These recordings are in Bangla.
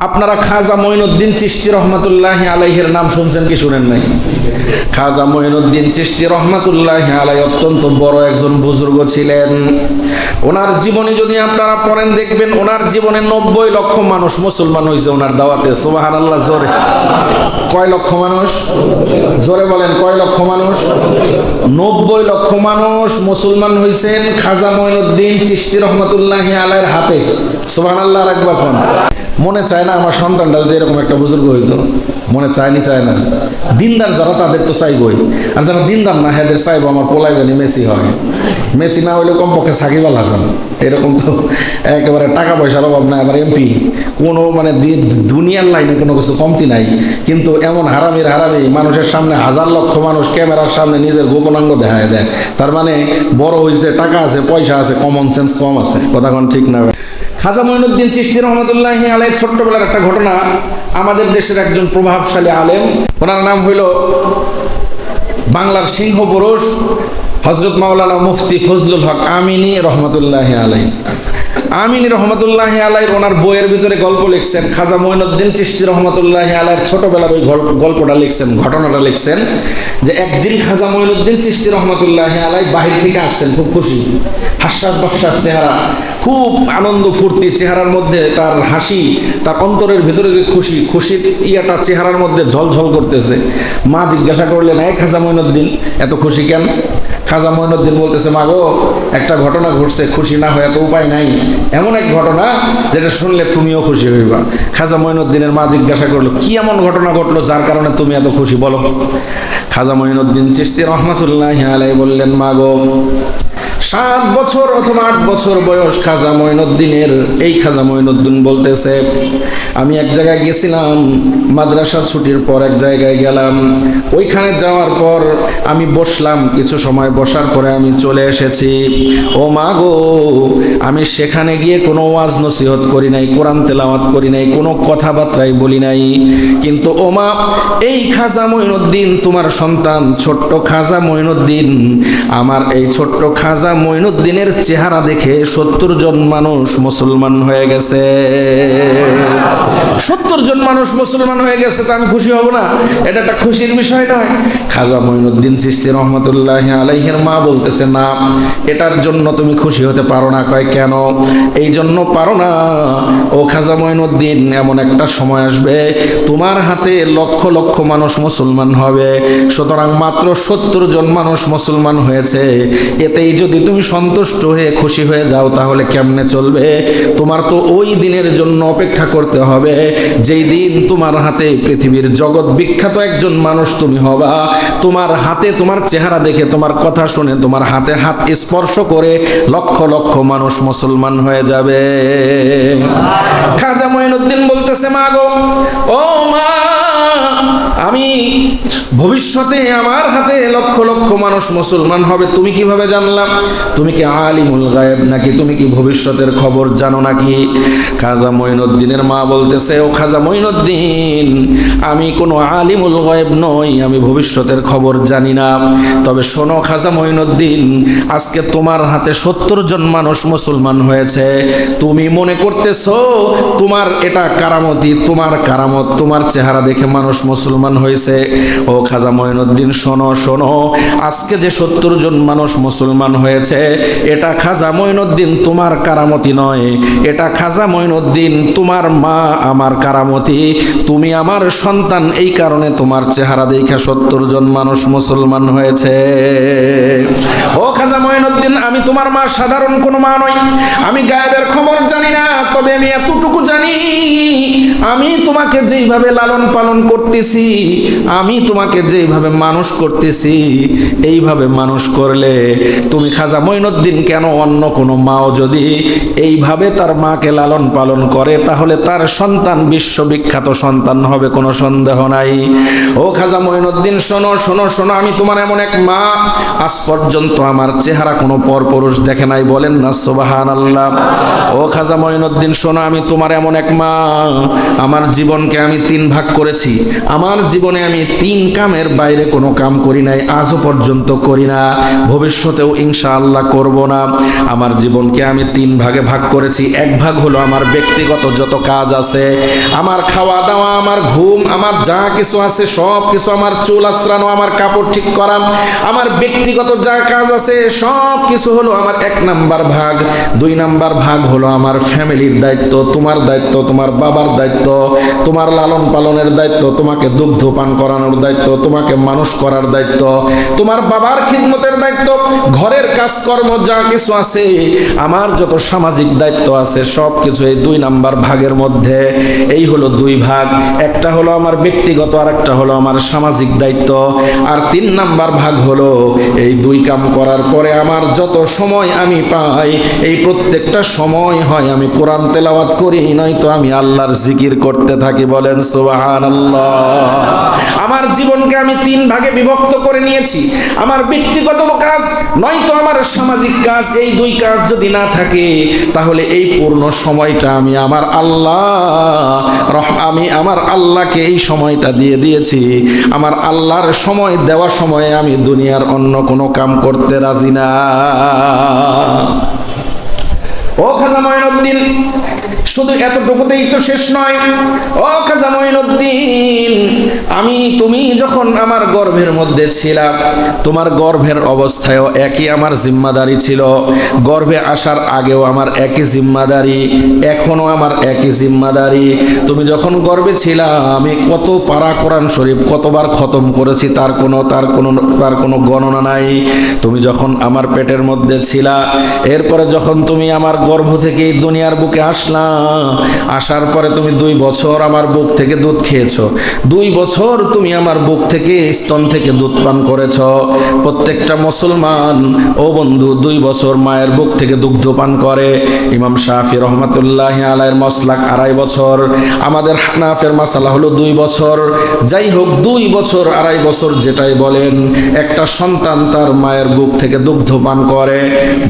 আপনারা খাজা মঈনুদ্দিন চিশতি রহমাতুল্লাহ আলাইহের নাম শুনছেন কি শুনেন নাই? খাজা মঈনুদ্দিন চিশতি রহমাতুল্লাহ আলাই অত্যন্ত বড় একজন বুজুর্গ ছিলেন। ওনার জীবনে যদি আপনারা পড়েন, দেখবেন ওনার জীবনে নব্বই লক্ষ মানুষ মুসলমান হয়েছে ওনার দাওয়াতে। সোবাহান আল্লাহ জোরে। কয় লক্ষ মানুষ? জোরে বলেন, কয় লক্ষ মানুষ? নব্বই লক্ষ মানুষ মুসলমান হয়েছেন খাজা মঈনুদ্দিন চিশতি রহমতুল্লাহ আলাইয়ের হাতে। সোবাহান আল্লাহ রাখবা মনে চায় না আমার সন্তানটা যদি এরকম একটা বুজুর্গ হইতো, মনে চায়নি চায় না। দিনদার যারা তাদের তো চাইবই। আর যারা দিনদার না, হেদের চাইব আমার পোলাই জানি মেসি হয়। মেসি না হইলে কমপক্ষে সাকিব আল হাসান। এরকম তো একেবারে টাকা পয়সার অভাব নাই আমার এমপি। কোনো মানে দুনিয়ার লাইনে কোনো কিছু কমতি নাই। কিন্তু এমন হারামির হারামি, মানুষের সামনে হাজার লক্ষ মানুষ ক্যামেরার সামনে নিজের গোপনাঙ্গ দেখায় দেয়। তার মানে বড় হয়েছে টাকা আছে, পয়সা আছে কমন সেন্স কম আছে। কথা ঠিক না খাজা মঈনুদ্দিন চিস্তি রহমতুল্লাহ আলের ছোট্টবেলার একটা ঘটনা আমাদের দেশের একজন প্রভাবশালী আলেম। ওনার নাম হইল বাংলার সিংহ পুরুষ হজরত মাওলানা মুফতি ফজলুল হক আমিনী রহমতুল্লাহ আলাই আমিনী রহমতুল্লাহ আলাই ওনার বইয়ের ভিতরে গল্প লিখছেন। খাজা মঈনুদ্দিন চিশতি রহমতুল্লাহ আলাইয়ের ছোটবেলার ওই গল্পটা লিখছেন, ঘটনাটা লিখছেন যে একদিন খাজা মঈনুদ্দিন চিশতি রহমতুল্লাহ আলাই বাহির থেকে আসছেন, খুব খুশি। হাস্যাস বাস্যাস চেহারা, খুব আনন্দ ফুর্তি, চেহারার মধ্যে তার হাসি, তার অন্তরের ভিতরে যে খুশি, খুশির ইয়াটা চেহারার মধ্যে ঝলঝল করতেছে। মা জিজ্ঞাসা করলেন এক খাজা মঈনুদ্দিন, এত খুশি কেন? খাজা মহিনুদ্দিন বলতেছে, মাগো, একটা ঘটনা ঘটছে, খুশি না হয়ে তো উপায় নাই। এমন এক ঘটনা যেটা শুনলে তুমিও খুশি হইবা। খাজা মহিনুদ্দিনের মা জিজ্ঞাসা করল, কি এমন ঘটনা ঘটলো যার কারণে তুমি এত খুশি? বলো। খাজা মহিনুদ্দিন চিস্তি রহমাতুল্লাহ আলাই বললেন মা গো সাত বছর অথবা আট বছর বয়স খাজা মঈনুদ্দিনের। এই খাজা মঈনুদ্দিন বলতেছে, আমি এক জায়গায় গেছিলাম, মাদ্রাসা ছুটির পর এক জায়গায় গেলাম। ওইখানে যাওয়ার পর আমি বসলাম, কিছু সময় বসার পরে আমি চলে এসেছি। ও মা গো, আমি সেখানে গিয়ে কোনো ওয়াজ নসিহত করি নাই, কোরআন তেলাওয়াত করি নাই, কোনো কথাবার্তাই বলি নাই। কিন্তু ও মা, এই খাজা মঈনুদ্দিন তোমার সন্তান, ছোট্ট খাজা মঈনুদ্দিন, আমার এই ছোট্ট খাজা মঈনুদ্দিনের চেহারা দেখে সত্তর জন মানুষ মুসলমান হয়ে গেছে। সত্তর জন মানুষ মুসলমান হয়ে গেছে তা আমি খুশি হব না? এটা একটা খুশির বিষয় নয়। খাজা মঈনুদ্দিন সৃষ্টি রহমতুল্লাহ আলাইহের মা বলতেছে, না, এটার জন্য তুমি খুশি হতে পারো না। কয়, কেন? এই জন্য পারো না। ও খাজা মঈনুদ্দিন, এমন একটা সময় আসবে, তোমার হাতে লক্ষ লক্ষ মানুষ মুসলমান হবে। সুতরাং মাত্র সত্তর জন মানুষ মুসলমান হয়েছে। এতেই যদি তুমি সন্তুষ্ট হয়ে খুশি হয়ে যাও, তাহলে কেমনে চলবে? তোমার তো ওই দিনের জন্য অপেক্ষা করতে হবে। যেই দিন তোমার হাতে পৃথিবীর জগৎ বিখ্যাত একজন মানুষ তুমি হবা, তোমার হাতে, তোমার চেহারা দেখে, তোমার কথা শুনে, তোমার হাতে হাত স্পর্শ করে লক্ষ লক্ষ মানুষ মুসলমান হয়ে যাবে। খাজা মঈনুদ্দিন বলতেছে মা গো ও মা আমি ভবিষ্যতে আমার হাতে লক্ষ লক্ষ মানুষ মুসলমান হবে, তুমি কীভাবে জানলাম? তুমি কি আলিমুল গায়েব নাকি? তুমি কি ভবিষ্যতের খবর জানো নাকি? খাজা মঈনুদ্দিনের মা বলতেছে, ও খাজা মঈনুদ্দিন, আমি কোনো আলিমুল গায়েব নই, আমি ভবিষ্যতের খবর জানি না। তবে শোনো খাজা মঈনুদ্দিন, আজকে তোমার হাতে সত্তর জন মানুষ মুসলমান হয়েছে। তুমি মনে করতেছো, তোমার এটা কারামতি, তোমার কারামত, তোমার চেহারা দেখে মানুষ মুসলমান হয়েছে। ও খাজা মঈনুদ্দিন, শোনো শোনো, আজকে যে সত্তর জন মানুষ মুসলমান হয়েছে, এটা খাজা মঈনুদ্দিন তোমার কারামতি নয়, এটা খাজা মঈনুদ্দিন তোমার মা আমার কারামতি। তুমি আমার সন্তান, এই কারণে তোমার চেহারা দেখে সত্তর জন মানুষ মুসলমান হয়েছে। ও খাজা মঈনুদ্দিন, আমি তোমার মা সাধারণ কোনো মা নই, আমি গায়েবের খবর জানি না, তবে আমি এতটুকু জানি, আমি তোমাকে যেইভাবে লালন পালন করতেছি আমি তোমাকে যেইভাবে মানুষ করতেছি, এইভাবে মানুষ করলে তুমি খাজা মঈনুদ্দিন কেন অন্য কোনো মাও যদি এইভাবে তার মাকে লালন পালন করে, তাহলে তার সন্তান বিশ্ববিখ্যাত সন্তান হবে, কোনো সন্দেহ নাই। ও খাজা মঈনুদ্দিন, শোনো শোনো শোনো, আমি তোমার এমন এক মা, আজ পর্যন্ত আমার চেহারা কোনো পরপুরুষ দেখে নাই, বলেন না সোবাহান আল্লাহ ও খাজা মঈনুদ্দিন, শোনো, আমি তোমার এমন এক মা, আমার জীবনকে আমি তিন ভাগ করেছি, আমার জীবনে আমি তিন কামের বাইরে কোনো কাম করি নাই, আজও পর্যন্ত করি না। ভবিষ্যতেও ইনশাআল্লাহ করব না। আমার জীবনকে আমি তিন ভাগে ভাগ করেছি। এক ভাগ হলো আমার ব্যক্তিগত যত কাজ আছে, আমার খাওয়া দাওয়া, আমার ঘুম, আমার যা কিছু আছে, সব কিছু আমার চুল আশ্রানো আমার কাপড় ঠিক করা, আমার ব্যক্তিগত যা কাজ আছে, সব কিছু হলো আমার এক নাম্বার ভাগ। দুই নাম্বার ভাগ হলো আমার ফ্যামিলির দায়িত্ব, তোমার দায়িত্ব, তোমার বাবার দায়িত্ব, তোমার লালন পালনের দায়িত্ব, তোমাকে দুগ্ধ পান করানোর দায়িত্ব, তোমাকে মানুষ করার দায়িত্ব, তোমার বাবার খিদমতের দায়িত্ব, ঘরের কাজকর্ম যা কিছু আছে, আমার যত সামাজিক দায়িত্ব আছে সব কিছু এই দুই নাম্বার ভাগের মধ্যে। এই হলো দুই ভাগ, একটা হলো আমার ব্যক্তিগত আর একটা হলো আমার সামাজিক দায়িত্ব। আর তিন নাম্বার ভাগ হলো এই দুই কাম করার পরে আমার যত সময় আমি পাই, এই প্রত্যেকটা সময় হয় আমি কোরআন তেলাওয়াত করি, নয়তো আমি আল্লাহর জিকির করতে থাকি, বলেন সুবাহান আমার জীবনকে আমি তিন ভাগে বিভক্ত করে নিয়েছি। আমার ব্যক্তিগত কাজ নয়তো আমার সামাজিক কাজ, এই দুই কাজ যদি না থাকে, তাহলে এই পূর্ণ সময়টা আমি আমার আল্লাহ আমি আমার আল্লাহকে এই সময়টা দিয়ে দিয়েছি। আমার আল্লাহর সময় দেওয়ার সময়ে আমি দুনিয়ার অন্য কোনো কাম করতে রাজি না। ও খাজা মঈনুদ্দিন, শুধু এতটুকুতেই তো শেষ নয়। ও খাজা মঈনুদ্দিন, আমি, তুমি যখন আমার গর্ভের মধ্যে ছিলা, তোমার গর্ভের অবস্থায়ও একই আমার জিম্মাদারি ছিল। গর্ভে আসার আগেও আমার একই জিম্মাদারি এখনও আমার একই জিম্মাদারি। তুমি যখন গর্ভে ছিলা, আমি কত পারা কোরআন শরীফ কতবার খতম করেছি, তার কোনো তার কোনো তার কোনো গণনা নাই। তুমি যখন আমার পেটের মধ্যে ছিলা, এরপরে যখন তুমি আমার গর্ভ থেকে এই দুনিয়ার বুকে আসলাম। আসার পরে তুমি দুই বছর আমার বুক থেকে দুধ খেয়েছো। দুই বছর তুমি আমার বুক থেকে স্তন থেকে দুধ পান করেছ। প্রত্যেকটা মুসলমান, ও বন্ধু, দুই বছর মায়ের বুক থেকে দুগ্ধ পান করে। ইমাম শাহি রহমতুল্লাহ আলাইয়ের মসলাক আড়াই বছর। আমাদের হানাফের মাসালা হলো দুই বছর। যাই হোক, দুই বছর, আড়াই বছর যেটাই বলেন, একটা সন্তান তার মায়ের বুক থেকে দুগ্ধ পান করে।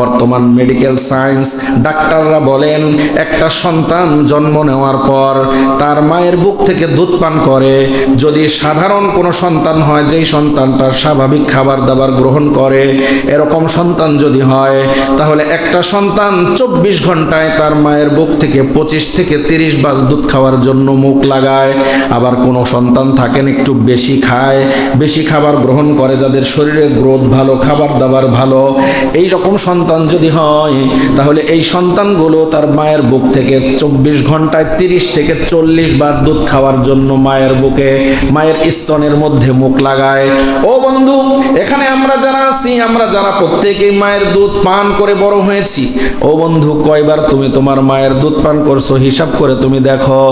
বর্তমান মেডিকেল সায়েন্স ডাক্তাররা বলেন, একটা সন্তান জন্ম নেওয়ার পর তার মায়ের বুক থেকে দুধ পান করে। যদি সাধারণ কোনো সন্তান হয়, যেই সন্তানটার স্বাভাবিক খাবার দাবার গ্রহণ করে, এরকম সন্তান যদি হয়, তাহলে একটা সন্তান চব্বিশ ঘন্টায় তার মায়ের বুক থেকে পঁচিশ থেকে তিরিশ বাস দুধ খাওয়ার জন্য মুখ লাগায়। আবার কোনো সন্তান থাকেন, একটু বেশি খায়, বেশি খাবার গ্রহণ করে যাদের শরীরে গ্রোথ ভালো খাবার দাবার ভালো এই রকম সন্তান যদি হয়, তাহলে এই সন্তানগুলো তার মায়ের বুক থেকে চব্বিশ ঘন্টায় তিরিশ থেকে চল্লিশ বার দুধ খাওয়ার জন্য মায়ের বুকে, মায়ের স্তনের মধ্যে মুখ লাগায়। ও বন্ধু, এখানে আমরা যারা আছি, আমরা যারা প্রত্যেকেই মায়ের দুধ পান করে বড় হয়েছি, ও বন্ধু, কয়বার তুমি তোমার মায়ের দুধ পান করছ হিসাব করে তুমি দেখো।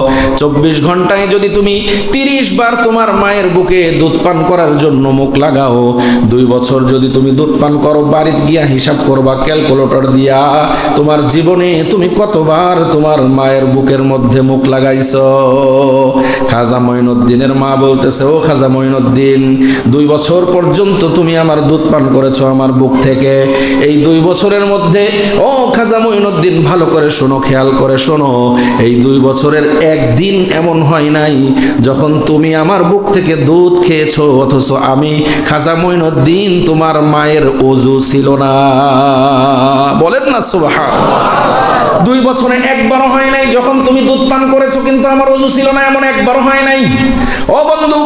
চব্বিশ ঘন্টায় যদি তুমি তিরিশ বার তোমার মায়ের বুকে দুধ পান করার জন্য মুখ লাগাও, দুই বছর যদি তুমি দুধ পান করো, বাড়িতে গিয়া হিসাব করবা, ক্যালকুলেটর দিয়া তোমার জীবনে তুমি কতবার তোমার মায়ের বুকের মধ্যে মুখ লাগাইছ? খাজা মঈনুদ্দিনের মা বলতেছে, ও খাজা মঈনুদ্দিন, দুই বছর পর্যন্ত তুমি আমার দুধ পান করেছ আমার বুক থেকে। এই দুই বছরের মধ্যে, ও খাজা মঈনুদ্দিন, ভালো করে শোনো, খেয়াল করে শোনো, এই দুই বছরের একদিন এমন হয় নাই যখন তুমি আমার বুক থেকে দুধ খেয়েছো, অথচ আমি খাজা মঈনুদ্দিন, তোমার মায়ের অজু ছিল না। বলেন না সুবহান Allah. দুই বছরে একবারও হয় নাই, যখন তুমি দুধ পান করেছ কিন্তু আমার অজু ছিল না, এমন একবারও হয় নাই। ও বন্ধু,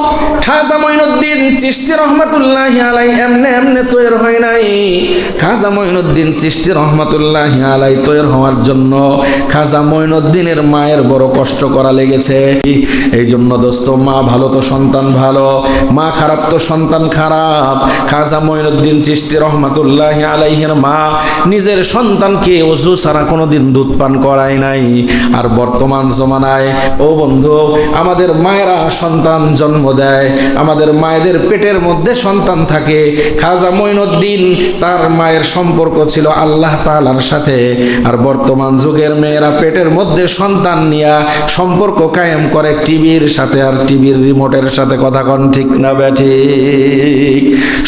খাজা মঈনুদ্দিন চিশতি রহমাতুল্লাহ আলাই এমনে এমনে তৈরি হয় নাই। খাজা মঈনুদ্দিন চিশতি রহমাতুল্লাহ আলাই তৈরি হওয়ার জন্য খাজা মঈনুদ্দিনের মায়ের বড় কষ্ট করা লেগেছে। এই জন্য দোস্ত, মা ভালো তো সন্তান ভালো, মা খারাপ তো সন্তান খারাপ। খাজা মঈনুদ্দিন চিশতি রহমাতুল্লাহ আলাইহের মা নিজের সন্তানকে অজু ছাড়া কোনোদিন দুধ পান করায় নাই। আর বর্তমান জমানায়, ও বন্ধু, আমাদের মায়েরা সন্তান জন্ম দেয়, আমাদের মায়েদের পেটের মধ্যে সন্তান থাকে। খাজা মঈনুদ্দিন, তার মায়ের সম্পর্ক ছিল আল্লাহ তাআলার সাথে। আর বর্তমান যুগের মেয়েরা পেটের মধ্যে সন্তান নিয়ে সম্পর্ক কায়েম করে টিভির সাথে, আর টিভির রিমোটের সাথে কথা কন, ঠিক না ব্যাঠি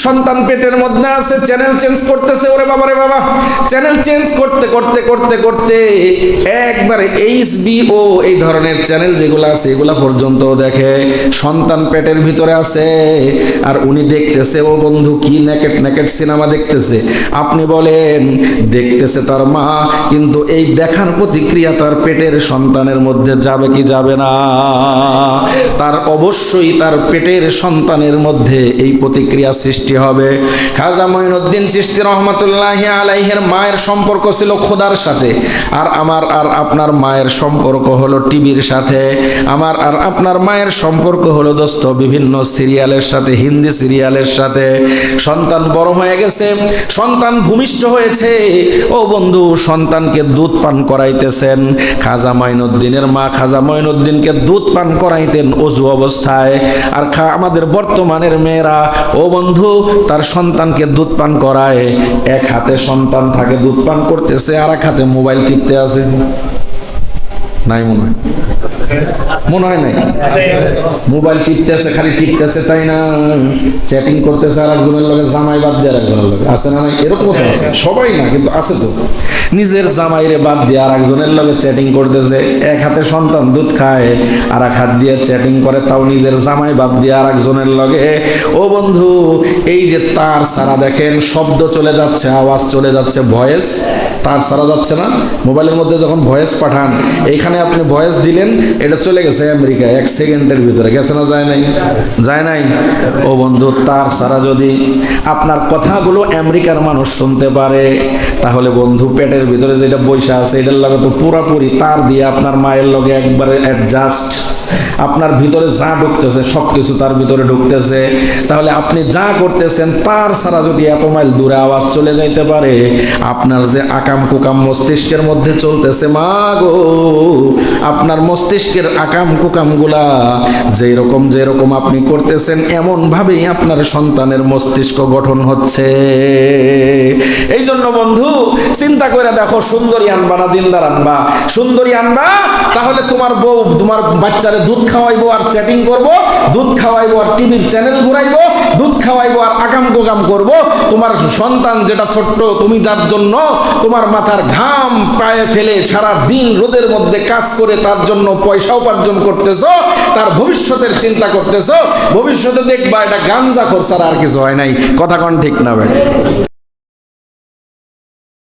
সন্তান পেটের মধ্যে আছে, চ্যানেল চেঞ্জ করতেছে, ওরে বাবা, রে বাবা। চ্যানেল চেঞ্জ করতে করতে করতে করতে একবারে এইচবিও এই ধরনের চ্যানেল যেগুলো আছে, এগুলা পর্যন্ত দেখে সন্তান পেটের ভিতরে আছে। আর উনি দেখতেছে, ও বন্ধু, কি নেকেট নেকেট সিনেমা দেখতেছে? আপনি বলেন, দেখতেছে তার মা, কিন্তু এই দেখার প্রতিক্রিয়া তার পেটের সন্তানের মধ্যে যাবে কি যাবে না? তার অবশ্যই তার পেটের সন্তানের মধ্যে এই প্রতিক্রিয়া সৃষ্টি হবে। খাজা মঈনুদ্দিন চিশতি রহমতুল্লাহ আলাইহের মায়ের সম্পর্ক ছিল খোদার সাথে। আর আমার আর আপনার মায়ের সম্পর্ক হলো টিভির সাথে। আমার আর আপনার মায়ের সম্পর্ক হলো দোস্ত বিভিন্ন সিরিয়ালের সাথে, হিন্দি সিরিয়ালের সাথে। সন্তান বড় হয়ে গেছে, সন্তান ভূমিষ্ঠ হয়েছে। ও বন্ধু, সন্তানকে দুধ পান করাইতেছেন। খাজা মাইনুদ্দিনের মা খাজা মাইনুদ্দিনকে দুধ পান করাইতেন অজু অবস্থায়। আর খা, আমাদের বর্তমানের মেয়েরা, ও বন্ধু, তার সন্তানকে দুধ পান করায়। এক হাতে সন্তান থাকে, দুধ পান করতেছে আর এক হাতে মোবাইল টিপতে আছে নাই মনে হয়। মনে হয় নাই? মোবাইল টিপতেছে, খালি টিপতেছে, তাই না? চ্যাটিং করতেছে আর একজনের লগে, জামাই বাদ দিয়ে আর একজনের লগে। আছে না নাই? এরকম তো আছে। সবাই না, কিন্তু আছে তো। নিজের জামাইরে বাদ দিয়ে আর একজনের লগে চ্যাটিং করতেছে, এক হাতে সন্তান দুধ খায় আর এক হাত দিয়ে চ্যাটিং করে, তাও নিজের জামাই বাদ দিয়ে আর একজনের লগে। ও বন্ধু, এই যে তার সারা দেখেন, শব্দ চলে যাচ্ছে, আওয়াজ চলে যাচ্ছে, ভয়েস। তার সারা যাচ্ছে না। মোবাইলের মধ্যে যখন ভয়েস পাঠান, এইখানে আপনি ভয়েস দিলেন, এটা চলে গেছে আমেরিকা, এক সেকেন্ডের ভিতরে। গেছে না যায় নাই? যায় নাই? ও বন্ধু, তার সারা যদি আপনার কথাগুলো আমেরিকার মানুষ শুনতে পারে, তাহলে বন্ধু, পেটের ভিতরে যেটা বৈশা আছে, এটার লগে তো পুরাপুরি তার দিয়ে আপনার মায়ের লগে একবারে অ্যাডজাস্ট আপনার ভিতরে যা ঢুকতেছে সব কিছু তার ভিতরে ঢুকতেছে। তাহলে আপনি যা করতেছেন, তার ছাড়া যদি এত মাইল দূরে আওয়াজ চলে যাইতে পারে, আপনার যে আকাম কুকাম মস্তিষ্কের মধ্যে চলতেছে, মা গো। আপনার মস্তিষ্কের আকাম কুকামগুলা যেই রকম যেরকম আপনি করতেছেন এমন ভাবেই আপনার সন্তানের মস্তিষ্ক গঠন হচ্ছে। এই জন্য বন্ধু, চিন্তা করে দেখো, সুন্দরী আনবা না দিনদার আনবা? সুন্দরী আনবা, তাহলে তোমার বউ, তোমার বাচ্চারে দুধ খাওয়াইবো আর চ্যাটিং করব, দুধ খাওয়াইবো আর টিভির চ্যানেল ঘুরাইবো দুধ খাওয়াইবো আর আগাম গোগাম করব। তোমার সন্তান যেটা ছোট্ট, তুমি তার জন্য তোমার মাথার ঘাম পায়ে ফেলে সারা দিন রোদের মধ্যে কাজ করে তার জন্য পয়সা উপার্জন করতেছ, তার ভবিষ্যতের চিন্তা করতেছ, ভবিষ্যতে দেখবা এটা গাঞ্জা খোর আর কিছু হয় নাই। কথা কন ঠিক না ভাই।